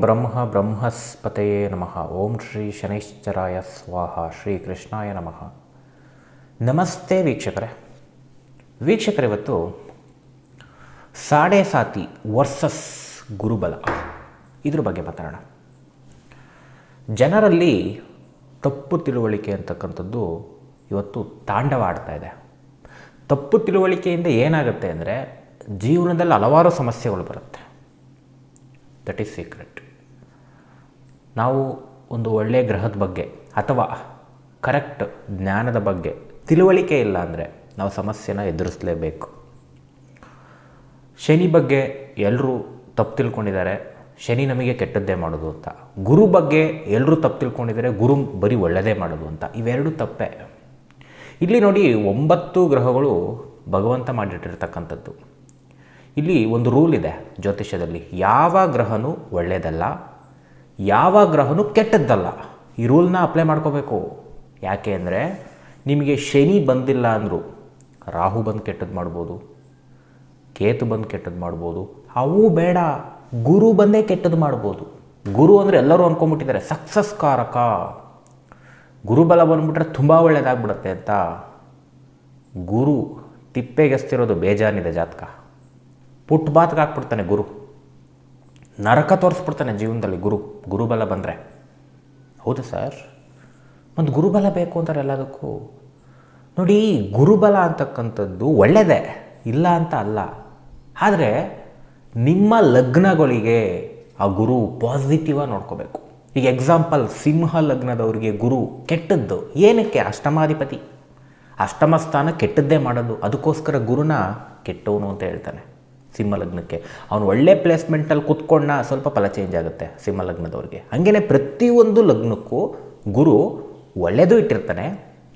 ಬ್ರಹ್ಮ ಬ್ರಹ್ಮಸ್ಪತಯೇ ನಮಃ. ಓಂ ಶ್ರೀ ಶನೈಶ್ಚರಾಯ ಸ್ವಾಹ. ಶ್ರೀ ಕೃಷ್ಣಾಯ ನಮಃ. ನಮಸ್ತೆ ವೀಕ್ಷಕರೇ. ವೀಕ್ಷಕರ, ಇವತ್ತು ಸಾಡೆ ಸಾತಿ ವರ್ಸಸ್ ಗುರುಬಲ. ಇದ್ರ ಬಗ್ಗೆ ಮಾತಾಡೋಣ. ಜನರಲ್ಲಿ ತಪ್ಪು ತಿಳುವಳಿಕೆ ಅಂತಕ್ಕಂಥದ್ದು ಇವತ್ತು ತಾಂಡವ ಆಡ್ತಾ ಇದೆ. ತಪ್ಪು ತಿಳುವಳಿಕೆಯಿಂದ ಏನಾಗುತ್ತೆ ಅಂದರೆ ಜೀವನದಲ್ಲಿ ಹಲವಾರು ಸಮಸ್ಯೆಗಳು ಬರುತ್ತೆ. ದಟ್ ಈಸ್ ಸೀಕ್ರೆಟ್ ನಾವು ಒಂದು ಒಳ್ಳೆಯ ಗ್ರಹದ ಬಗ್ಗೆ ಅಥವಾ ಕರೆಕ್ಟ್ ಜ್ಞಾನದ ಬಗ್ಗೆ ತಿಳುವಳಿಕೆ ಇಲ್ಲ ಅಂದರೆ ನಾವು ಸಮಸ್ಯೆನ ಎದುರಿಸಲೇಬೇಕು. ಶನಿ ಬಗ್ಗೆ ಎಲ್ಲರೂ ತಪ್ಪು ತಿಳ್ಕೊಂಡಿದ್ದಾರೆ. ಶನಿ ನಮಗೆ ಕೆಟ್ಟದ್ದೇ ಮಾಡೋದು ಅಂತ. ಗುರು ಬಗ್ಗೆ ಎಲ್ಲರೂ ತಪ್ಪು ತಿಳ್ಕೊಂಡಿದ್ದಾರೆ. ಗುರು ಬರೀ ಒಳ್ಳೆಯದೇ ಮಾಡೋದು ಅಂತ. ಇವೆರಡು ತಪ್ಪೇ. ಇಲ್ಲಿ ನೋಡಿ ಒಂಬತ್ತು ಗ್ರಹಗಳು ಭಗವಂತ ಮಾಡಿಟ್ಟಿರ್ತಕ್ಕಂಥದ್ದು. ಇಲ್ಲಿ ಒಂದು ರೂಲ್ ಇದೆ ಜ್ಯೋತಿಷ್ಯದಲ್ಲಿ. ಯಾವ ಗ್ರಹನೂ ಒಳ್ಳೆಯದಲ್ಲ ಯಾವ ಗ್ರಹನೂ ಕೆಟ್ಟದ್ದಲ್ಲ. ಈ ರೂಲ್ನ ಅಪ್ಲೈ ಮಾಡ್ಕೋಬೇಕು. ಯಾಕೆ ಅಂದರೆ ನಿಮಗೆ ಶನಿ ಬಂದಿಲ್ಲ ಅಂದರು, ರಾಹು ಬಂದು ಕೆಟ್ಟದ್ದು ಮಾಡ್ಬೋದು, ಕೇತು ಬಂದು ಕೆಟ್ಟದ್ದು ಮಾಡ್ಬೋದು, ಅವು ಬೇಡ, ಗುರು ಬಂದೇ ಕೆಟ್ಟದ್ದು ಮಾಡ್ಬೋದು. ಗುರು ಅಂದರೆ ಎಲ್ಲರೂ ಅಂದ್ಕೊಂಬಿಟ್ಟಿದ್ದಾರೆ ಸಕ್ಸಸ್ ಕಾರಕ ಗುರುಬಲ ಬಂದ್ಬಿಟ್ರೆ ತುಂಬ ಒಳ್ಳೆಯದಾಗ್ಬಿಡುತ್ತೆ ಅಂತ. ಗುರು ತಿಪ್ಪೆಗೆಸ್ತಿರೋದು ಬೇಜಾನಿದೆ ಜಾತಕ. ಪುಟ್ಬಾತ್ಗೆ ಹಾಕ್ಬಿಡ್ತಾನೆ ಗುರು. ನರಕ ತೋರಿಸ್ಬಿಡ್ತಾನೆ ಜೀವನದಲ್ಲಿ ಗುರು, ಗುರುಬಲ ಬಂದರೆ. ಹೌದು ಸರ್? ಒಂದು ಗುರುಬಲ ಬೇಕು ಅಂತಾರೆ ಎಲ್ಲದಕ್ಕೂ. ನೋಡಿ, ಗುರುಬಲ ಅಂತಕ್ಕಂಥದ್ದು ಒಳ್ಳೆಯದೇ ಇಲ್ಲ ಅಂತ ಅಲ್ಲ. ಆದರೆ ನಿಮ್ಮ ಲಗ್ನಗಳಿಗೆ ಆ ಗುರು ಪಾಸಿಟಿವಾಗಿ ನೋಡ್ಕೋಬೇಕು. ಈಗ ಎಕ್ಸಾಂಪಲ್ ಸಿಂಹ ಲಗ್ನದವರಿಗೆ ಗುರು ಕೆಟ್ಟದ್ದು. ಏನಕ್ಕೆ? ಅಷ್ಟಮಾಧಿಪತಿ. ಅಷ್ಟಮ ಸ್ಥಾನ ಕೆಟ್ಟದ್ದೇ ಮಾಡೋದು. ಅದಕ್ಕೋಸ್ಕರ ಗುರುನ ಕೆಟ್ಟವನು ಅಂತ ಹೇಳ್ತಾನೆ. ಸಿಂಹ ಲಗ್ನಕ್ಕೆ ಅವನು ಒಳ್ಳೆ ಪ್ಲೇಸ್ಮೆಂಟಲ್ಲಿ ಕುತ್ಕೊಂಡ ಸ್ವಲ್ಪ ಫಲ ಚೇಂಜ್ ಆಗುತ್ತೆ ಸಿಂಹ ಲಗ್ನದವ್ರಿಗೆ ಹಾಗೆಯೇ ಪ್ರತಿಯೊಂದು ಲಗ್ನಕ್ಕೂ ಗುರು ಒಳ್ಳೆಯದು ಇಟ್ಟಿರ್ತಾನೆ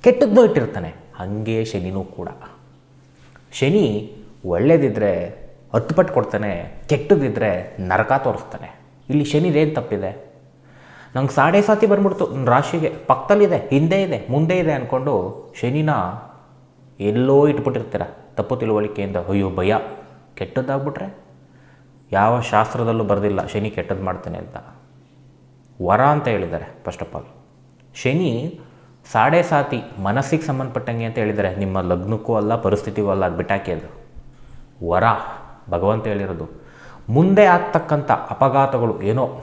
ಕೆಟ್ಟದ್ದು ಇಟ್ಟಿರ್ತಾನೆ. ಹಾಗೆ ಶನಿನೂ ಕೂಡ. ಶನಿ ಒಳ್ಳೇದಿದ್ದರೆ ಹತ್ತುಪಟ್ಟು ಕೊಡ್ತಾನೆ ಕೆಟ್ಟದಿದ್ದರೆ ನರಕ ತೋರಿಸ್ತಾನೆ. ಇಲ್ಲಿ ಶನಿದೇನು ತಪ್ಪಿದೆ? ನಂಗೆ ಸಾಡೆ ಸಾತಿ ಬಂದ್ಬಿಡ್ತು, ರಾಶಿಗೆ. ಪಕ್ಕದಲ್ಲಿದೆ, ಹಿಂದೆ ಇದೆ, ಮುಂದೆ ಇದೆ ಅಂದ್ಕೊಂಡು ಶನಿನ ಎಲ್ಲೋ ಇಟ್ಬಿಟ್ಟಿರ್ತೀರ. ತಪ್ಪು ತಿಳುವಳಿಕೆಯಿಂದ, ಅಯ್ಯೋ ಭಯ. ಕೆಟ್ಟದ್ದಾಗ್ಬಿಟ್ರೆ? ಯಾವ ಶಾಸ್ತ್ರದಲ್ಲೂ ಬರೆದಿಲ್ಲ, ಶನಿ ಕೆಟ್ಟದ್ದು ಮಾಡ್ತಾನೆ ಅಂತ. ವರ ಅಂತ ಹೇಳಿದ್ದಾರೆ first of all Shani Sade Sati ಮನಸ್ಸಿಗೆ ಸಂಬಂಧಪಟ್ಟಂಗೆ ಅಂತ ಹೇಳಿದ್ದಾರೆ. ನಿಮ್ಮ ಲಗ್ನಕ್ಕೂ ಅಲ್ಲ, ಪರಿಸ್ಥಿತಿಗೂ ಅಲ್ಲ, ಅದು ಬಿಟ್ಟಾಕಿ ಅದು. ವರ, ಭಗವಂತ ಹೇಳಿರೋದು. ಮುಂದೆ ಆಗ್ತಕ್ಕಂಥ ಅಪಘಾತಗಳು ಏನೋ,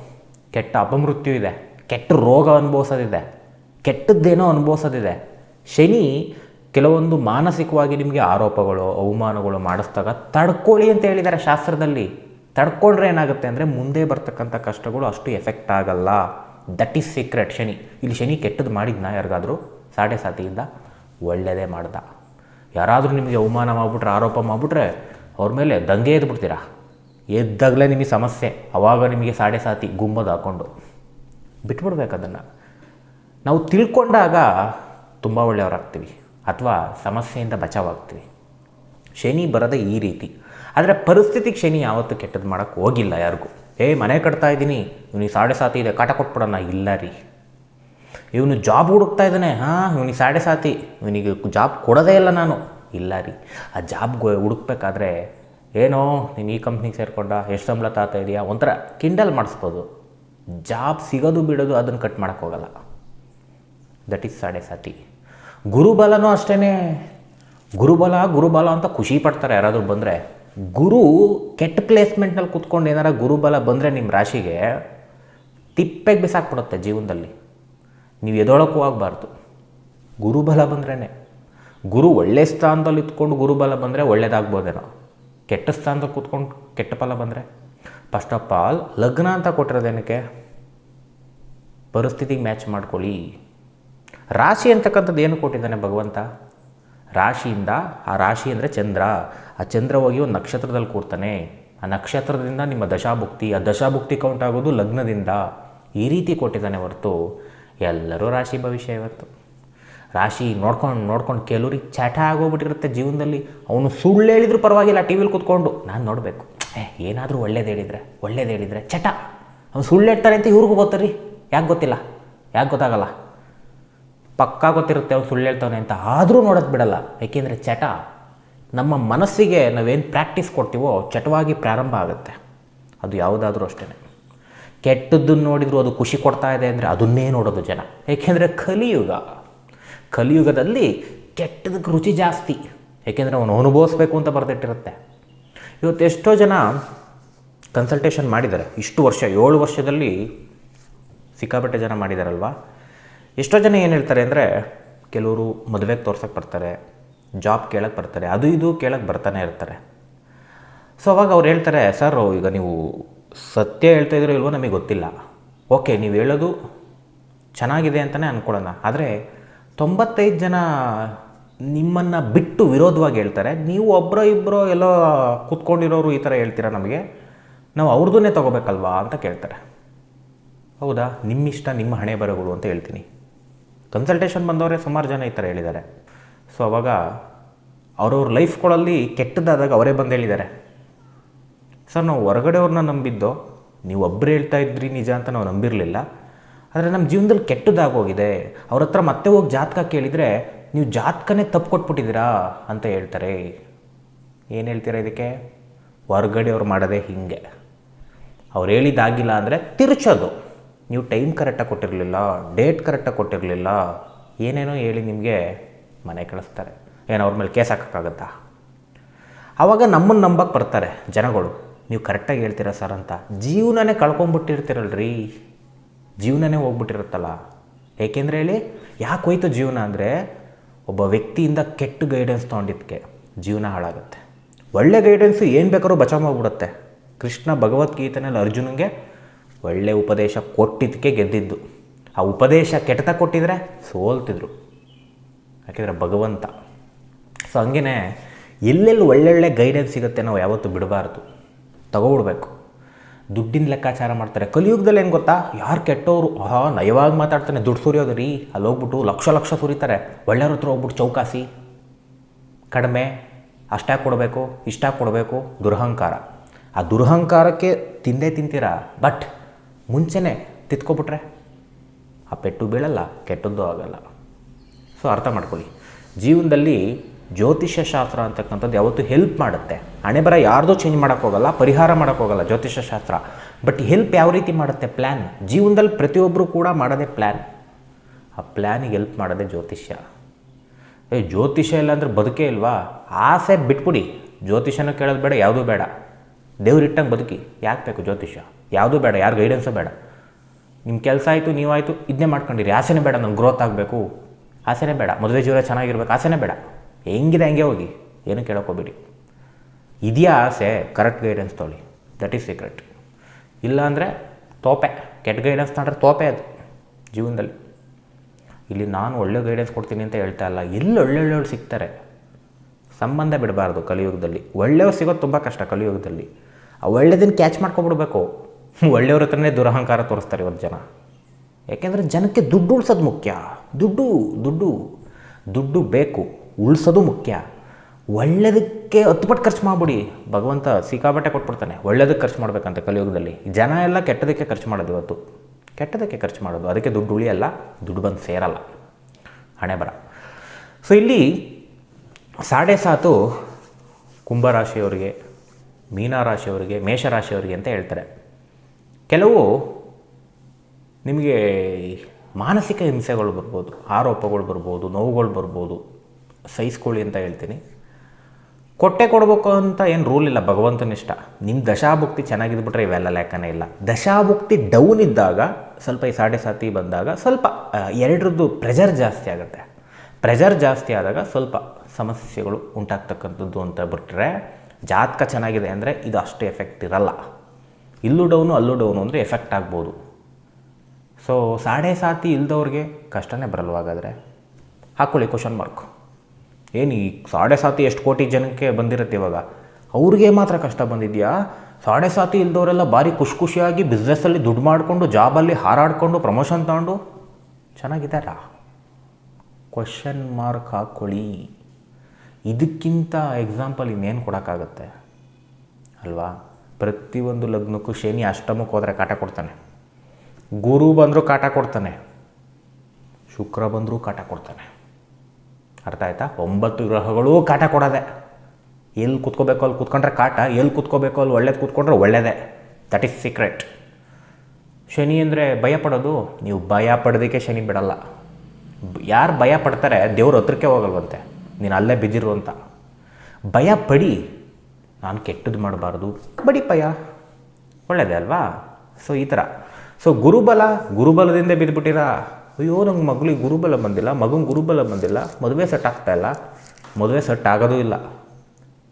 ಕೆಟ್ಟ ಅಪಮೃತ್ಯು ಇದೆ, ಕೆಟ್ಟ ರೋಗ ಅನುಭವಿಸೋದಿದೆ, ಕೆಟ್ಟದ್ದೇನೋ ಅನುಭವಿಸೋದಿದೆ. ಶನಿ ಕೆಲವೊಂದು ಮಾನಸಿಕವಾಗಿ ನಿಮಗೆ ಆರೋಪಗಳು, ಅವಮಾನಗಳು ಮಾಡಿಸ್ದಾಗ ತಡ್ಕೊಳ್ಳಿ ಅಂತ ಹೇಳಿದ್ದಾರೆ ಶಾಸ್ತ್ರದಲ್ಲಿ. ತಡ್ಕೊಂಡ್ರೆ ಏನಾಗುತ್ತೆ ಅಂದರೆ ಮುಂದೆ ಬರ್ತಕ್ಕಂಥ ಕಷ್ಟಗಳು ಅಷ್ಟು ಎಫೆಕ್ಟ್ ಆಗಲ್ಲ. That is secret Shani. ಇಲ್ಲಿ ಶನಿ ಕೆಟ್ಟದ್ದು ಮಾಡಿದ್ನ ಯಾರಿಗಾದರೂ? ಸಾಡೆ ಸಾತಿಯಿಂದ ಒಳ್ಳೆಯದೇ ಮಾಡ್ದ. ಯಾರಾದರೂ ನಿಮಗೆ ಅವಮಾನ ಮಾಡಿಬಿಟ್ರೆ, ಆರೋಪ ಮಾಡಿಬಿಟ್ರೆ ಅವ್ರ ಮೇಲೆ ದಂಗೆ ಎದ್ಬಿಡ್ತೀರಾ? ಎದ್ದಾಗಲೇ ನಿಮಗೆ ಸಮಸ್ಯೆ. ಅವಾಗ ನಿಮಗೆ ಸಾಡೆ ಸಾತಿ, ಗುಂಬದ ಹಾಕ್ಕೊಂಡು ಬಿಟ್ಬಿಡ್ಬೇಕು ಅದನ್ನು. ನಾವು ತಿಳ್ಕೊಂಡಾಗ ತುಂಬ ಒಳ್ಳೆಯವರಾಗ್ತೀವಿ. ಅಥವಾ ಸಮಸ್ಯೆಯಿಂದ ಬಚಾವಾಗ್ತೀವಿ. ಶನಿ ಬರೋದೇ ಈ ರೀತಿ. ಆದರೆ ಪರಿಸ್ಥಿತಿಗೆ ಶನಿ ಯಾವತ್ತೂ ಕೆಟ್ಟದ್ದು ಮಾಡೋಕ್ಕೆ ಹೋಗಿಲ್ಲ ಯಾರಿಗೂ. ಏ, ಮನೆ ಕಟ್ತಾ ಇದ್ದೀನಿ. ಇವನಿಗೆ ಸಾಡೆ ಸಾತಿ ಇದೆ. ಕಾಟ ಕೊಟ್ಬಿಡೋಣ. ಇಲ್ಲ ರೀ. ಇವನು ಜಾಬ್ ಹುಡುಕ್ತಾ ಇದ್ದಾನೆ. ಹಾಂ, ಇವನಿಗೆ ಸಾಡೆ ಸಾತಿ. ಇವನಿಗೆ ಜಾಬ್ ಕೊಡೋದೇ ಇಲ್ಲ ನಾನು. ಇಲ್ಲ ರೀ. ಆ ಜಾಬ್ಗೆ ಹುಡುಕ್ಬೇಕಾದ್ರೆ, ಏನೋ, ನೀನು ಈ ಕಂಪ್ನಿಗೆ ಸೇರಿಕೊಂಡ. ಎಷ್ಟು ಸಂಬಳ ತಾತಾ ಇದೆಯಾ? ಒಂಥರ ಕಿಂಡಲ್ ಮಾಡಿಸ್ಬೋದು. ಜಾಬ್ ಸಿಗೋದು ಬಿಡೋದು ಅದನ್ನು ಕಟ್ ಮಾಡೋಕ್ಕೋಗಲ್ಲ ದಟ್ ಈಸ್ ಸಾಡೆ ಸಾತಿ. ಗುರುಬಲನೂ ಅಷ್ಟೇ ಗುರುಬಲ ಗುರುಬಲ ಅಂತ ಖುಷಿ ಪಡ್ತಾರೆ ಯಾರಾದರೂ ಬಂದರೆ. ಗುರು ಕೆಟ್ಟ ಪ್ಲೇಸ್ಮೆಂಟ್ನಲ್ಲಿ ಕುತ್ಕೊಂಡು ಏನಾರ ಗುರುಬಲ ಬಂದರೆ ನಿಮ್ಮ ರಾಶಿಗೆ ತಿಪ್ಪೆಗೆ ಬಿಸಾಕ್ಬಿಡುತ್ತೆ ಜೀವನದಲ್ಲಿ. ನೀವು ಎದೊಳಕ್ಕೂ ಆಗಬಾರ್ದು. ಗುರುಬಲ ಬಂದ್ರೇ ಗುರು ಒಳ್ಳೆ ಸ್ಥಾನದಲ್ಲಿ ಇತ್ಕೊಂಡು ಗುರುಬಲ ಬಂದರೆ ಒಳ್ಳೇದಾಗ್ಬೋದೇನೋ. ಕೆಟ್ಟ ಸ್ಥಾನದಲ್ಲಿ ಕುತ್ಕೊಂಡು ಕೆಟ್ಟ ಫಲ ಬಂದರೆ. ಫಸ್ಟ್ ಆಫ್ ಆಲ್ ಲಗ್ನ ಅಂತ ಕೊಟ್ಟಿರೋದೇನಕ್ಕೆ ಪರಿಸ್ಥಿತಿಗೆ ಮ್ಯಾಚ್ ಮಾಡ್ಕೊಳ್ಳಿ. ರಾಶಿ ಅಂತಕ್ಕಂಥದ್ದು ಏನು ಕೊಟ್ಟಿದ್ದಾನೆ ಭಗವಂತ? ರಾಶಿಯಿಂದ, ಆ ರಾಶಿ ಅಂದರೆ ಚಂದ್ರ. ಆ ಚಂದ್ರ ಹೋಗಿ ಒಂದು ನಕ್ಷತ್ರದಲ್ಲಿ ಕೂರ್ತಾನೆ ಆ ನಕ್ಷತ್ರದಿಂದ ನಿಮ್ಮ ದಶಾಭುಕ್ತಿ, ಆ ದಶಾಭುಕ್ತಿ ಕೌಂಟ್ ಆಗೋದು ಲಗ್ನದಿಂದ. ಈ ರೀತಿ ಕೊಟ್ಟಿದ್ದಾನೆ ಹೊರತು ಎಲ್ಲರೂ ರಾಶಿ ಭವಿಷ್ಯ ಇವತ್ತು. ರಾಶಿ ನೋಡ್ಕೊಂಡು ನೋಡ್ಕೊಂಡು ಕೆಲವ್ರಿಗೆ ಚಟ ಆಗೋಗ್ಬಿಟ್ಟಿರುತ್ತೆ ಜೀವನದಲ್ಲಿ. ಅವನು ಸುಳ್ಳು ಹೇಳಿದ್ರು ಪರವಾಗಿಲ್ಲ ಟಿ ವಿಲಿ ಕೂತ್ಕೊಂಡು. ನಾನು ನೋಡಬೇಕು. ಏ, ಏನಾದರೂ ಒಳ್ಳೇದು ಹೇಳಿದರೆ ಒಳ್ಳೇದು ಹೇಳಿದರೆ ಚಟ. ಅವ್ನು ಸುಳ್ಳು ಹೇಳ್ತಾರೆ ಅಂತ ಇವ್ರಿಗೂ ಗೊತ್ತರಿ. ಯಾಕೆ ಗೊತ್ತಿಲ್ಲ? ಯಾಕೆ ಗೊತ್ತಾಗಲ್ಲ? ಪಕ್ಕಾ ಗೊತ್ತಿರುತ್ತೆ, ಅವ್ನು ಸುಳ್ಳು ಹೇಳ್ತವನೆ ಅಂತ. ಆದರೂ ನೋಡೋದು ಬಿಡಲ್ಲ. ಏಕೆಂದರೆ ಚಟ, ನಮ್ಮ ಮನಸ್ಸಿಗೆ ನಾವೇನು ಪ್ರಾಕ್ಟೀಸ್ ಕೊಡ್ತೀವೋ, ಚಟವಾಗಿ ಪ್ರಾರಂಭ ಆಗುತ್ತೆ. ಅದು ಯಾವುದಾದ್ರೂ ಅಷ್ಟೇ ಕೆಟ್ಟದ್ದನ್ನು ನೋಡಿದ್ರು ಅದು ಖುಷಿ ಕೊಡ್ತಾ ಇದೆ ಅಂದರೆ ಅದನ್ನೇ ನೋಡೋದು ಜನ. ಏಕೆಂದರೆ ಕಲಿಯುಗ, ಕಲಿಯುಗದಲ್ಲಿ ಕೆಟ್ಟದಕ್ಕೆ ರುಚಿ ಜಾಸ್ತಿ. ಏಕೆಂದರೆ ಅವನು ಅನುಭವಿಸ್ಬೇಕು ಅಂತ ಬರೆದಿಟ್ಟಿರುತ್ತೆ. ಇವತ್ತು ಎಷ್ಟೋ ಜನ ಕನ್ಸಲ್ಟೇಷನ್ ಮಾಡಿದ್ದಾರೆ. ಇಷ್ಟು ವರ್ಷ, ಏಳು ವರ್ಷದಲ್ಲಿ ಸಿಕ್ಕಾಪಟ್ಟೆ ಜನ ಮಾಡಿದಾರಲ್ವಾ? ಎಷ್ಟೋ ಜನ ಏನು ಹೇಳ್ತಾರೆ ಅಂದರೆ ಕೆಲವರು ಮದುವೆಗೆ ತೋರ್ಸೋಕ್ಕೆ ಬರ್ತಾರೆ ಜಾಬ್ ಕೇಳಕ್ಕೆ ಬರ್ತಾರೆ, ಅದು ಇದು ಕೇಳಕ್ಕೆ ಬರ್ತಾನೆ ಇರ್ತಾರೆ. ಸೊ ಅವಾಗ ಅವ್ರು ಹೇಳ್ತಾರೆ ಸರ್ ಈಗ ನೀವು ಸತ್ಯ ಹೇಳ್ತಾ ಇದ್ದೀರೋ ಇಲ್ವೋ ನಮಗೆ ಗೊತ್ತಿಲ್ಲ. ಓಕೆ ನೀವು ಹೇಳೋದು ಚೆನ್ನಾಗಿದೆ ಅಂತಲೇ ಅಂದ್ಕೊಳ್ಳೋಣ ಆದರೆ ತೊಂಬತ್ತೈದು ಜನ ನಿಮ್ಮನ್ನು ಬಿಟ್ಟು ವಿರೋಧವಾಗಿ ಹೇಳ್ತಾರೆ. ನೀವು ಒಬ್ಬರೋ ಇಬ್ಬರೋ ಎಲ್ಲೋ ಕೂತ್ಕೊಂಡಿರೋರು ಈ ಥರ ಹೇಳ್ತೀರಾ ನಮಗೆ? ನಾವು ಅವ್ರದ್ದನ್ನೇ ತೊಗೋಬೇಕಲ್ವಾ? ಅಂತ ಕೇಳ್ತಾರೆ. ಹೌದಾ? ನಿಮ್ಮಿಷ್ಟ, ನಿಮ್ಮ ಹಣೆ ಬರಗಳು ಅಂತ ಹೇಳ್ತೀನಿ. ಕನ್ಸಲ್ಟೇಷನ್ ಬಂದವರೇ ಸುಮಾರು ಜನ ಈ ಥರ ಹೇಳಿದ್ದಾರೆ. ಸೊ ಅವಾಗ ಅವ್ರವ್ರ ಲೈಫ್ಗಳಲ್ಲಿ ಕೆಟ್ಟದಾದಾಗ ಅವರೇ ಬಂದು ಹೇಳಿದ್ದಾರೆ. ಸರ್ ನಾವು ಹೊರಗಡೆಯವ್ರನ್ನ ನಂಬಿದ್ದೋ, ನೀವು ಒಬ್ಬರು ಹೇಳ್ತಾ ಇದ್ರಿ ನಿಜ ಅಂತ ನಾವು ನಂಬಿರಲಿಲ್ಲ. ಆದರೆ ನಮ್ಮ ಜೀವನದಲ್ಲಿ ಕೆಟ್ಟದಾಗೋಗಿದೆ ಅವ್ರ ಹತ್ರ ಮತ್ತೆ ಹೋಗಿ ಜಾತಕ ಕೇಳಿದರೆ, ನೀವು ಜಾತಕನೇ ತಪ್ಪು ಕೊಟ್ಬಿಟ್ಟಿದ್ದೀರಾ ಅಂತ ಹೇಳ್ತಾರೆ. ಏನು ಹೇಳ್ತೀರಾ ಇದಕ್ಕೆ? ಹೊರಗಡೆಯವ್ರು ಮಾಡೋದೇ ಹೀಗೆ. ಅವ್ರು ಹೇಳಿದಾಗಿಲ್ಲ ಅಂದರೆ ತಿರುಚೋದು. ನೀವು ಟೈಮ್ ಕರೆಕ್ಟಾಗಿ ಕೊಟ್ಟಿರಲಿಲ್ಲ, ಡೇಟ್ ಕರೆಕ್ಟಾಗಿ ಕೊಟ್ಟಿರಲಿಲ್ಲ, ಏನೇನೋ ಹೇಳಿ ನಿಮಗೆ ಮನೆ ಕಳಿಸ್ತಾರೆ. ಏನು ಅವ್ರ ಮೇಲೆ ಕೇಸ್ ಹಾಕೋಕ್ಕಾಗತ್ತಾ? ಆವಾಗ ನಮ್ಮನ್ನು ನಂಬಕ್ಕೆ ಬರ್ತಾರೆ ಜನಗಳು. ನೀವು ಕರೆಕ್ಟಾಗಿ ಹೇಳ್ತೀರಾ ಸರ್ ಅಂತ. ಜೀವನನೇ ಕಳ್ಕೊಂಬಿಟ್ಟಿರ್ತೀರಲ್ರಿ. ಜೀವನನೇ ಹೋಗ್ಬಿಟ್ಟಿರುತ್ತಲ್ಲ. ಏಕೆಂದರೆ ಹೇಳಿ, ಯಾಕೆ ಹೋಯ್ತು ಜೀವನ ಅಂದರೆ, ಒಬ್ಬ ವ್ಯಕ್ತಿಯಿಂದ ಕೆಟ್ಟ ಗೈಡೆನ್ಸ್ ತೊಗೊಂಡಿದ್ದಕ್ಕೆ ಜೀವನ ಹಾಳಾಗುತ್ತೆ. ಒಳ್ಳೆ ಗೈಡೆನ್ಸು ಏನು ಬೇಕಾದ್ರೂ ಬಚಾವ್ ಮಾಡಿಬಿಡುತ್ತೆ. ಕೃಷ್ಣ ಭಗವದ್ಗೀತೆನಲ್ಲಿ ಅರ್ಜುನಿಗೆ ಒಳ್ಳೆ ಉಪದೇಶ ಕೊಟ್ಟಿದ್ದಕ್ಕೆ ಗೆದ್ದಿದ್ದು. ಆ ಉಪದೇಶ ಕೆಟ್ಟದಾಗ ಕೊಟ್ಟಿದ್ರೆ ಸೋಲ್ತಿದ್ರು. ಯಾಕೆಂದರೆ ಭಗವಂತ. ಸೊ ಹಂಗೇ ಎಲ್ಲೆಲ್ಲಿ ಒಳ್ಳೊಳ್ಳೆ ಗೈಡೆನ್ಸ್ ಸಿಗುತ್ತೆ ನಾವು ಯಾವತ್ತೂ ಬಿಡಬಾರ್ದು. ತಗೊಬಿಡ್ಬೇಕು. ದುಡ್ಡಿನ ಲೆಕ್ಕಾಚಾರ ಮಾಡ್ತಾರೆ. ಕಲಿಯುಗದಲ್ಲಿ ಏನು ಗೊತ್ತಾ? ಯಾರು ಕೆಟ್ಟವರು ಹಾ ನಯವಾಗಿ ಮಾತಾಡ್ತಾನೆ. ದುಡ್ಡು ಸುರಿಯೋದು ರೀ. ಅಲ್ಲಿ ಹೋಗ್ಬಿಟ್ಟು ಲಕ್ಷ ಲಕ್ಷ ಸುರಿತಾರೆ. ಒಳ್ಳೆಯವ್ರ ಹತ್ರ ಹೋಗ್ಬಿಟ್ಟು ಚೌಕಾಸಿ. ಕಡಿಮೆ. ಅಷ್ಟಾಗಿ ಕೊಡಬೇಕು ಇಷ್ಟಾಗಿ ಕೊಡಬೇಕು. ದುರಹಂಕಾರ. ಆ ದುರಹಂಕಾರಕ್ಕೆ ತಿಂದೇ ತಿಂತೀರಾ? ಬಟ್ ಮುಂಚೆನೇ ತಿತ್ಕೊಬಿಟ್ರೆ ಆ ಪೆಟ್ಟು ಬೀಳಲ್ಲ, ಕೆಟ್ಟದ್ದು ಆಗಲ್ಲ. ಸೊ ಅರ್ಥ ಮಾಡ್ಕೊಳ್ಳಿ. ಜೀವನದಲ್ಲಿ ಜ್ಯೋತಿಷ್ಯ ಶಾಸ್ತ್ರ ಅಂತಕ್ಕಂಥದ್ದು ಯಾವತ್ತೂ ಹೆಲ್ಪ್ ಮಾಡುತ್ತೆ. ಹಣೆ ಬರ ಯಾರ್ದೂ ಚೇಂಜ್ ಮಾಡೋಕ್ಕೋಗಲ್ಲ ಪರಿಹಾರ ಮಾಡೋಕ್ಕೋಗಲ್ಲ ಜ್ಯೋತಿಷ್ಯ ಶಾಸ್ತ್ರ. ಬಟ್ ಹೆಲ್ಪ್ ಯಾವ ರೀತಿ ಮಾಡುತ್ತೆ? ಪ್ಲ್ಯಾನ್ ಜೀವನದಲ್ಲಿ ಪ್ರತಿಯೊಬ್ಬರು ಕೂಡ ಮಾಡೋದೇ ಪ್ಲ್ಯಾನ್ ಆ ಪ್ಲ್ಯಾನಿಗೆ ಹೆಲ್ಪ್ ಮಾಡೋದೇ ಜ್ಯೋತಿಷ್ಯ. ಏ, ಜ್ಯೋತಿಷ್ಯ ಇಲ್ಲ ಅಂದರೆ ಬದುಕೇ ಇಲ್ವಾ? ಆಸೆ ಬಿಟ್ಬಿಡಿ. ಜ್ಯೋತಿಷ್ಯನೂ ಕೇಳೋದು ಬೇಡ, ಯಾವುದೂ ಬೇಡ. ದೇವ್ರಿಟ್ಟಂಗೆ ಬದುಕಿ. ಯಾಕೆ ಬೇಕು ಜ್ಯೋತಿಷ್ಯ? ಯಾವುದೂ ಬೇಡ, ಯಾರು ಗೈಡೆನ್ಸು ಬೇಡ. ನಿಮ್ಮ ಕೆಲಸ ಆಯಿತು, ನೀವಾಯಿತು ಇದನ್ನೇ ಮಾಡ್ಕೊಂಡಿರಿ. ಆಸೆನೇ ಬೇಡ ನಂಗೆ ಗ್ರೋತ್ ಆಗಬೇಕು. ಆಸೆನೇ ಬೇಡ. ಮದುವೆ ಜೀವನ ಚೆನ್ನಾಗಿರ್ಬೇಕು. ಆಸೆನೇ ಬೇಡ. ಹೆಂಗಿದೆ ಹಂಗೆ ಹೋಗಿ? ಏನು ಕೇಳೋಕ್ಕೋಗ್ಬೇಡಿ ಇದೆಯಾ ಆಸೆ? ಕರೆಕ್ಟ್ ಗೈಡೆನ್ಸ್ ತೊಗೊಳ್ಳಿ. ದಟ್ ಈಸ್ ಸೀಕ್ರೆಟ್ ಇಲ್ಲಾಂದರೆ ತೋಪೆ. ಕೆಟ್ಟ ಗೈಡೆನ್ಸ್ ತಗೊಂಡ್ರೆ ತೋಪೆ ಅದು ಜೀವನದಲ್ಲಿ. ಇಲ್ಲಿ ನಾನು ಒಳ್ಳೆ ಗೈಡೆನ್ಸ್ ಕೊಡ್ತೀನಿ ಅಂತ ಹೇಳ್ತಾ ಇಲ್ಲ. ಎಲ್ಲಿ ಒಳ್ಳೊಳ್ಳೆಯವ್ರು ಸಿಗ್ತಾರೆ? ಸಂಬಂಧ ಬಿಡಬಾರ್ದು ಕಲಿಯುಗದಲ್ಲಿ. ಒಳ್ಳೆಯವ್ರು ಸಿಗೋದು ತುಂಬ ಕಷ್ಟ ಕಲಿಯುಗದಲ್ಲಿ. ಒಳ್ಳೆಯದನ್ನು ಕ್ಯಾಚ್ ಮಾಡ್ಕೊಬಿಡ್ಬೇಕು ಒಳ್ಳೆಯವ್ರ ಹತ್ರನೇ ದುರಹಂಕಾರ ತೋರಿಸ್ತಾರೆ ಇವತ್ತು ಜನ. ಯಾಕೆಂದರೆ ಜನಕ್ಕೆ ದುಡ್ಡು ಉಳ್ಸೋದು ಮುಖ್ಯ. ದುಡ್ಡು ದುಡ್ಡು ದುಡ್ಡು ಬೇಕು, ಉಳಿಸೋದು ಮುಖ್ಯ. ಒಳ್ಳೆಯದಕ್ಕೆ ಹತ್ತುಪಟ್ಟು ಖರ್ಚು ಮಾಡಿಬಿಡಿ. ಭಗವಂತ ಸಿಕ್ಕಾಬಟ್ಟೆ ಕೊಟ್ಬಿಡ್ತಾನೆ. ಒಳ್ಳೆಯದಕ್ಕೆ ಖರ್ಚು ಮಾಡಬೇಕಂತ ಕಲಿಯುಗದಲ್ಲಿ. ಜನ ಎಲ್ಲ ಕೆಟ್ಟದಕ್ಕೆ ಖರ್ಚು ಮಾಡೋದು ಇವತ್ತು. ಕೆಟ್ಟದಕ್ಕೆ ಖರ್ಚು ಮಾಡೋದು. ಅದಕ್ಕೆ ದುಡ್ಡು ಉಳಿಯಲ್ಲ, ದುಡ್ಡು ಬಂದು ಸೇರಲ್ಲ. ಹಣೆ ಬರ. ಸೊ ಇಲ್ಲಿ ಸಾಡೆ ಸಾತು ಕುಂಭರಾಶಿಯವರಿಗೆ ಮೀನರಾಶಿಯವರಿಗೆ, ಮೇಷರಾಶಿಯವರಿಗೆ ಅಂತ ಹೇಳ್ತಾರೆ. ಕೆಲವು ನಿಮಗೆ ಮಾನಸಿಕ ಹಿಂಸೆಗಳು ಬರ್ಬೋದು, ಆರೋಪಗಳು ಬರ್ಬೋದು, ನೋವುಗಳು ಬರ್ಬೋದು ಸಹಿಸ್ಕೊಳ್ಳಿ ಅಂತ ಹೇಳ್ತೀನಿ. ಕೊಟ್ಟೆ ಕೊಡಬೇಕು ಅಂತ ಏನು ರೂಲ್ ಇಲ್ಲ ಭಗವಂತನಿಷ್ಟ ನಿಮ್ಮ ದಶಾಭುಕ್ತಿ ಚೆನ್ನಾಗಿದ್ಬಿಟ್ರೆ ಇವೆಲ್ಲ ಲೆಕ್ಕನೇ ಇಲ್ಲ. ದಶಾಭುಕ್ತಿ ಡೌನ್ ಇದ್ದಾಗ, ಸ್ವಲ್ಪ ಈ ಸಾಡೆ ಸಾತಿ ಬಂದಾಗ ಸ್ವಲ್ಪ ಎರಡರದ್ದು ಪ್ರೆಷರ್ ಜಾಸ್ತಿ ಆಗುತ್ತೆ. ಪ್ರೆಷರ್ ಜಾಸ್ತಿ ಆದಾಗ ಸ್ವಲ್ಪ ಸಮಸ್ಯೆಗಳು ಉಂಟಾಗ್ತಕ್ಕಂಥದ್ದು ಅಂತ ಬಿಟ್ಟರೆ ಜಾತಕ ಚೆನ್ನಾಗಿದೆ ಅಂದರೆ ಇದು ಅಷ್ಟು ಎಫೆಕ್ಟ್ ಇರಲ್ಲ. ಇಲ್ಲೂ ಡೌನು ಅಲ್ಲೂ ಡೌನು ಅಂದರೆ ಎಫೆಕ್ಟ್ ಆಗ್ಬೋದು. ಸೊ ಸಾಡೆ ಸಾತಿ ಇಲ್ದವ್ರಿಗೆ ಕಷ್ಟನೇ ಬರಲ್ವಾಗಾದರೆ ಹಾಕ್ಕೊಳ್ಳಿ ಕ್ವಶನ್ ಮಾರ್ಕ್ ಏನು ಈ ಸಾಡೆ ಸಾತಿ ಎಷ್ಟು ಕೋಟಿ ಜನಕ್ಕೆ ಬಂದಿರುತ್ತೆ ಇವಾಗ? ಅವ್ರಿಗೆ ಮಾತ್ರ ಕಷ್ಟ ಬಂದಿದೆಯಾ? ಸಾಡೆ ಸಾತಿ ಇಲ್ದವರೆಲ್ಲ ಭಾರಿ ಖುಷಿ ಖುಷಿಯಾಗಿ ಬಿಸ್ನೆಸ್ಸಲ್ಲಿ ದುಡ್ಡು ಮಾಡಿಕೊಂಡು ಜಾಬಲ್ಲಿ ಹಾರಾಡಿಕೊಂಡು ಪ್ರಮೋಷನ್ ತಗೊಂಡು ಚೆನ್ನಾಗಿದ್ದಾರಾ? ಕ್ವಶನ್ ಮಾರ್ಕ್ ಹಾಕ್ಕೊಳ್ಳಿ ಇದಕ್ಕಿಂತ ಎಕ್ಸಾಂಪಲ್ ಇನ್ನೇನು ಕೊಡೋಕ್ಕಾಗತ್ತೆ? ಅಲ್ವಾ? ಪ್ರತಿಯೊಂದು ಲಗ್ನಕ್ಕೂ ಶನಿ ಅಷ್ಟಮಕ್ಕೆ ಹೋದರೆ ಕಾಟ ಕೊಡ್ತಾನೆ. ಗುರು ಬಂದರೂ ಕಾಟ ಕೊಡ್ತಾನೆ. ಶುಕ್ರ ಬಂದರೂ ಕಾಟ ಕೊಡ್ತಾನೆ. ಅರ್ಥ ಆಯ್ತಾ? ಒಂಬತ್ತು ಗ್ರಹಗಳು ಕಾಟ ಕೊಡೋದೆ. ಎಲ್ಲಿ ಕೂತ್ಕೋಬೇಕು ಅಲ್ಲಿ ಕೂತ್ಕೊಂಡ್ರೆ ಕಾಟ ಎಲ್ಲಿ ಕೂತ್ಕೋಬೇಕು ಅಲ್ಲಿ ಒಳ್ಳೇದು ಕೂತ್ಕೊಂಡ್ರೆ ಒಳ್ಳೇದೇ. ದಟ್ ಈಸ್ ಸೀಕ್ರೆಟ್ ಶನಿ ಅಂದರೆ ಭಯ ಪಡೋದು? ನೀವು ಭಯ ಪಡೋದಕ್ಕೆ ಶನಿ ಬಿಡಲ್ಲ. ಯಾರು ಭಯ ಪಡ್ತಾರೆ ದೇವ್ರ ಹತ್ರಕ್ಕೆ ಹೋಗಲ್ವಂತೆ. ನೀನು ಅಲ್ಲೇ ಬಿದ್ದಿರು ಅಂತ. ಭಯ ಪಡಿ. ನಾನು ಕೆಟ್ಟದ್ದು ಮಾಡಬಾರ್ದು. ಬಡಿ ಭಯ ಒಳ್ಳೆಯದೇ ಅಲ್ವಾ? ಸೊ ಈ ಥರ. ಸೊ ಗುರುಬಲ, ಗುರುಬಲದಿಂದ ಬಿದ್ದುಬಿಟ್ಟಿರಾ ಅಯ್ಯೋ, ನಂಗೆ ಮಗಳಿಗೆ ಗುರುಬಲ ಬಂದಿಲ್ಲ ಮಗನ ಗುರುಬಲ ಬಂದಿಲ್ಲ, ಮದುವೆ ಸೆಟ್ ಆಗ್ತಾ ಇಲ್ಲ. ಮದುವೆ ಸೆಟ್ ಆಗೋದೂ ಇಲ್ಲ.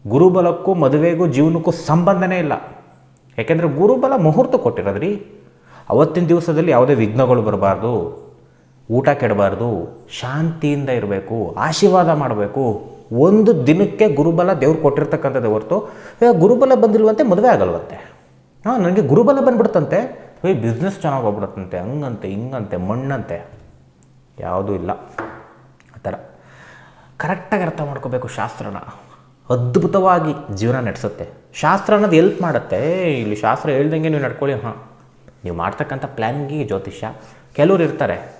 ಗುರುಬಲಕ್ಕೂ ಮದುವೆಗೂ ಜೀವನಕ್ಕೂ ಸಂಬಂಧನೇ ಇಲ್ಲ. ಯಾಕೆಂದರೆ ಗುರುಬಲ ಮುಹೂರ್ತ ಕೊಟ್ಟಿರೋದ್ರಿ. ಅವತ್ತಿನ ದಿವಸದಲ್ಲಿ ಯಾವುದೇ ವಿಘ್ನಗಳು ಬರಬಾರ್ದು. ಊಟ ಕೆಡಬಾರ್ದು, ಶಾಂತಿಯಿಂದ ಇರಬೇಕು, ಆಶೀರ್ವಾದ ಮಾಡಬೇಕು. ಒಂದು ದಿನಕ್ಕೆ ಗುರುಬಲ ದೇವ್ರು ಕೊಟ್ಟಿರ್ತಕ್ಕಂಥದ್ದು ಹೊರತು ಗುರುಬಲ ಬಂದಿಲ್ವಂತೆ, ಮದುವೆ ಆಗಲ್ವಂತೆ. ಹಾಂ, ನನಗೆ ಗುರುಬಲ ಬಂದ್ಬಿಡ್ತಂತೆ. ಏಯ್ ಬಿಸ್ನೆಸ್ ಚೆನ್ನಾಗಿ ಹೋಗ್ಬಿಡುತ್ತಂತೆ. ಹಂಗಂತೆ, ಹಿಂಗಂತೆ, ಮಣ್ಣಂತೆ. ಯಾವುದೂ ಇಲ್ಲ. ಆ ಥರ. ಕರೆಕ್ಟಾಗಿ ಅರ್ಥ ಮಾಡ್ಕೋಬೇಕು ಶಾಸ್ತ್ರನ. ಅದ್ಭುತವಾಗಿ ಜೀವನ ನಡೆಸುತ್ತೆ. ಶಾಸ್ತ್ರ ಅನ್ನೋದು ಎಲ್ಪ್ ಮಾಡುತ್ತೆ. ಇಲ್ಲಿ ಶಾಸ್ತ್ರ ಹೇಳ್ದಂಗೆ ನೀವು ನಡ್ಕೊಳ್ಳಿ. ಹಾಂ. ನೀವು ಮಾಡ್ತಕ್ಕಂಥ ಪ್ಲ್ಯಾನ್ಗೆ ಜ್ಯೋತಿಷ್ಯ. ಕೆಲವ್ರು ಇರ್ತಾರೆ.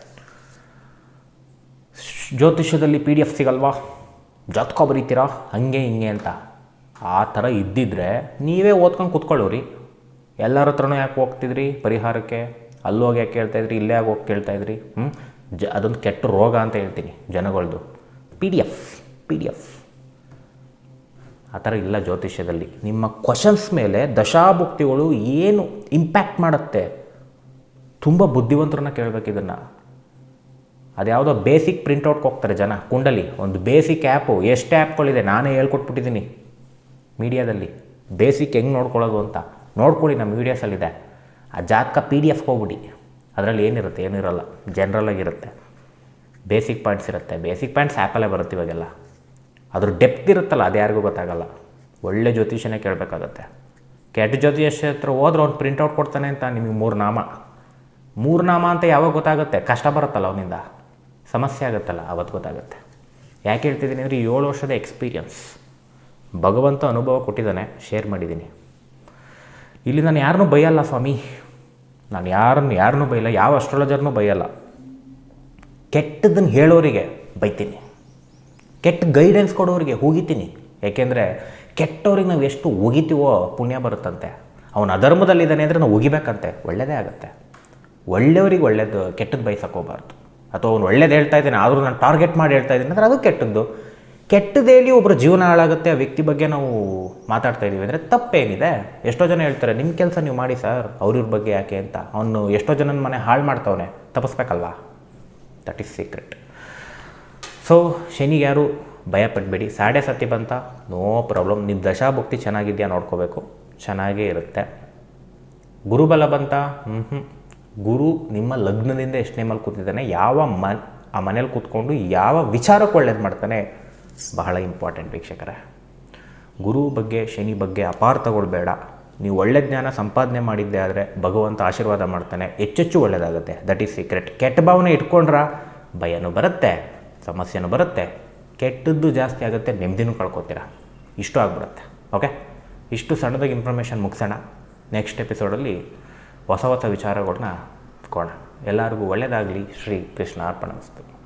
ಜ್ಯೋತಿಷ್ಯದಲ್ಲಿ ಪಿ ಡಿ ಎಫ್ ಸಿಗಲ್ವಾ? ಜಾತಕ ಬರೀತೀರಾ? ಹಂಗೆ ಹಿಂಗೆ ಅಂತ. ಆ ಥರ ಇದ್ದಿದ್ರೆ ನೀವೇ ಓದ್ಕೊಂಡು ಕೂತ್ಕೊಳ್ಳೋರಿ. ಎಲ್ಲರ ಹತ್ರನೂ ಯಾಕೆ ಹೋಗ್ತಿದ್ರಿ ಪರಿಹಾರಕ್ಕೆ? ಅಲ್ಲೋಗಿ ಯಾಕೆ ಕೇಳ್ತಾಯಿದ್ರಿ ಇಲ್ಲೇ ಯಾಕೆ ಹೋಗಿ ಕೇಳ್ತಾಯಿದ್ರಿ ಹ್ಞೂ ಜ, ಅದೊಂದು ಕೆಟ್ಟ ರೋಗ ಅಂತ ಹೇಳ್ತೀನಿ ಜನಗಳದು. P D F P D F ಆ ಥರ ಇಲ್ಲ ಜ್ಯೋತಿಷ್ಯದಲ್ಲಿ. ನಿಮ್ಮ ಕ್ವಶನ್ಸ್ ಮೇಲೆ ದಶಾಭುಕ್ತಿಗಳು ಏನು ಇಂಪ್ಯಾಕ್ಟ್ ಮಾಡುತ್ತೆ? ತುಂಬ ಬುದ್ಧಿವಂತರನ್ನ ಕೇಳಬೇಕು ಇದನ್ನು. ಅದ್ಯಾವುದೋ ಬೇಸಿಕ್ ಪ್ರಿಂಟೌಟ್ಗೆ ಹೋಗ್ತಾರೆ ಜನ ಕುಂಡಲಿ ಒಂದು ಬೇಸಿಕ್ ಆ್ಯಪು ಎಷ್ಟು ಆ್ಯಪ್ಗಳಿದೆ ನಾನೇ ಹೇಳ್ಕೊಟ್ಬಿಟ್ಟಿದ್ದೀನಿ ಮೀಡಿಯಾದಲ್ಲಿ. ಬೇಸಿಕ್ ಹೆಂಗೆ ನೋಡ್ಕೊಳ್ಳೋದು ಅಂತ. ನೋಡ್ಕೊಳ್ಳಿ, ನಮ್ಮ ವೀಡಿಯೋಸಲ್ಲಿದೆ ಆ ಜಾತಕ ಪಿ ಡಿ ಎಫ್ಗೆ ಹೋಗ್ಬಿಡಿ. ಅದರಲ್ಲಿ ಏನಿರುತ್ತೆ? ಏನಿರಲ್ಲ. ಜನರಲಾಗಿರುತ್ತೆ ಬೇಸಿಕ್ ಪಾಯಿಂಟ್ಸ್ ಇರುತ್ತೆ. ಬೇಸಿಕ್ ಪಾಯಿಂಟ್ಸ್ ಆ್ಯಪಲ್ಲೇ ಬರುತ್ತೆ ಇವಾಗೆಲ್ಲ. ಅದ್ರ ಡೆಪ್ತ್ ಇರುತ್ತಲ್ಲ, ಅದು ಯಾರಿಗೂ ಗೊತ್ತಾಗಲ್ಲ. ಒಳ್ಳೆ ಜ್ಯೋತಿಷನೇ ಕೇಳಬೇಕಾಗತ್ತೆ. ಕೆಟ್ಟ ಜ್ಯೋತಿಷ ಹತ್ರ ಹೋದ್ರೆ ಅವ್ನು ಪ್ರಿಂಟೌಟ್ ಕೊಡ್ತಾನೆ ಅಂತ ನಿಮಗೆ ಮೂರು ನಾಮ ಮೂರು ನಾಮ ಅಂತ ಯಾವಾಗ ಗೊತ್ತಾಗುತ್ತೆ? ಕಷ್ಟ ಬರುತ್ತಲ್ಲ ಅವನಿಂದ. ಸಮಸ್ಯೆ ಆಗುತ್ತಲ್ಲ, ಅವತ್ತು ಗೊತ್ತಾಗುತ್ತೆ. ಯಾಕೆ ಹೇಳ್ತಿದ್ದೀನಿ ಅಂದರೆ ಏಳು ವರ್ಷದ ಎಕ್ಸ್ಪೀರಿಯನ್ಸ್ ಭಗವಂತ ಅನುಭವ ಕೊಟ್ಟಿದ್ದಾನೆ ಶೇರ್ ಮಾಡಿದ್ದೀನಿ. ಇಲ್ಲಿ ನಾನು ಯಾರನ್ನೂ ಬೈಯಲ್ಲ ಸ್ವಾಮಿ. ನಾನು ಯಾರನ್ನು, ಯಾರನ್ನೂ ಬೈಯಲ್ಲ, ಯಾವ ಅಸ್ಟ್ರಾಲಜರ್ನೂ ಬೈಯಲ್ಲ. ಕೆಟ್ಟದನ್ನು ಹೇಳೋರಿಗೆ ಬೈತೀನಿ. ಕೆಟ್ಟ ಗೈಡೆನ್ಸ್ ಕೊಡೋರಿಗೆ ಹೋಗಿತೀನಿ ಏಕೆಂದರೆ ಕೆಟ್ಟವ್ರಿಗೆ ನಾವು ಎಷ್ಟು ಒಗಿತೀವೋ, ಪುಣ್ಯ ಬರುತ್ತಂತೆ. ಅವನು ಅಧರ್ಮದಲ್ಲಿದ್ದಾನೆ ಅಂದರೆ ನಾವು ಒಗಿಬೇಕಂತೆ. ಒಳ್ಳೆಯದೇ ಆಗುತ್ತೆ. ಒಳ್ಳೆಯವ್ರಿಗೆ ಒಳ್ಳೆಯದು ಕೆಟ್ಟದ್ದು ಬಯಸಕ್ಕೆ ಹೋಗ್ಬಾರ್ದು. ಅಥವಾ ಅವ್ನು ಒಳ್ಳೇದು ಹೇಳ್ತಾ ಇದ್ದಾನೆ, ಆದರೂ ನಾನು ಟಾರ್ಗೆಟ್ ಮಾಡಿ ಹೇಳ್ತಾ ಇದ್ದೀನಿ ಅಂದರೆ ಅದು ಕೆಟ್ಟದ್ದು. ಕೆಟ್ಟದೇಲಿ ಒಬ್ಬರ ಜೀವನ ಹಾಳಾಗುತ್ತೆ, ಆ ವ್ಯಕ್ತಿ ಬಗ್ಗೆ ನಾವು ಮಾತಾಡ್ತಾ ಇದ್ದೀವಿ ಅಂದರೆ ತಪ್ಪೇನಿದೆ. ಎಷ್ಟೋ ಜನ ಹೇಳ್ತಾರೆ ನಿಮ್ಮ ಕೆಲಸ ನೀವು ಮಾಡಿ ಸರ್ ಅವ್ರಿವ್ರ ಬಗ್ಗೆ ಯಾಕೆ ಅಂತ? ಅವನು ಎಷ್ಟೋ ಜನನ ಮನೆ ಹಾಳು ಮಾಡ್ತಾವನೆ. ತಪ್ಪಿಸ್ಬೇಕಲ್ವಾ? ದಟ್ ಈಸ್ ಸೀಕ್ರೆಟ್ ಸೊ ಶನಿಗೆ ಯಾರು ಭಯ ಪಡಬೇಡಿ ಸಾಡೆ ಸತಿ ಬಂತ, ನೋ ಪ್ರಾಬ್ಲಮ್. ನಿಮ್ಮ ದಶಾಭಕ್ತಿ ಚೆನ್ನಾಗಿದೆಯಾ ನೋಡ್ಕೋಬೇಕು. ಚೆನ್ನಾಗೇ ಇರುತ್ತೆ. ಗುರುಬಲ ಬಂತ ಹ್ಞೂ ಹ್ಞೂ ಗುರು ನಿಮ್ಮ ಲಗ್ನದಿಂದ ಎಷ್ಟನೇ ಮೇಲೆ ಕೂತಿದ್ದಾನೆ, ಯಾವ ಮನ್, ಆ ಮನೇಲಿ ಕೂತ್ಕೊಂಡು ಯಾವ ವಿಚಾರಕ್ಕೆ ಒಳ್ಳೇದು ಮಾಡ್ತಾನೆ. ಬಹಳ ಇಂಪಾರ್ಟೆಂಟ್ ವೀಕ್ಷಕರೇ. ಗುರು ಬಗ್ಗೆ, ಶನಿ ಬಗ್ಗೆ ಅಪಾರ ತಗೊಳ್ಬೇಡ ನೀವು ಒಳ್ಳೆ ಜ್ಞಾನ ಸಂಪಾದನೆ ಮಾಡಿದ್ದೆ ಆದರೆ ಭಗವಂತ ಆಶೀರ್ವಾದ ಮಾಡ್ತಾನೆ. ಹೆಚ್ಚೆಚ್ಚು ಒಳ್ಳೆಯದಾಗುತ್ತೆ ದಟ್ ಈಸ್ ಸೀಕ್ರೆಟ್ ಕೆಟ್ಟ ಭಾವನೆ ಇಟ್ಕೊಂಡ್ರ? ಭಯನೂ ಬರುತ್ತೆ, ಸಮಸ್ಯೆನೂ ಬರುತ್ತೆ. ಕೆಟ್ಟದ್ದು ಜಾಸ್ತಿ ಆಗುತ್ತೆ, ನೆಮ್ಮದಿನೂ ಕಳ್ಕೊತೀರ? ಇಷ್ಟು ಆಗ್ಬಿಡುತ್ತೆ. ಓಕೆ ಇಷ್ಟು ಸಣ್ಣದಾಗಿ ಇನ್ಫಾರ್ಮೇಷನ್ ಮುಗಿಸೋಣ. ನೆಕ್ಸ್ಟ್ ಎಪಿಸೋಡಲ್ಲಿ ಹೊಸ ಹೊಸ ವಿಚಾರಗಳನ್ನ ಕೊಡೋಣ. ಎಲ್ಲರಿಗೂ ಒಳ್ಳೆಯದಾಗಲಿ ಶ್ರೀ ಕೃಷ್ಣ ಅರ್ಪಣಿಸ್ತು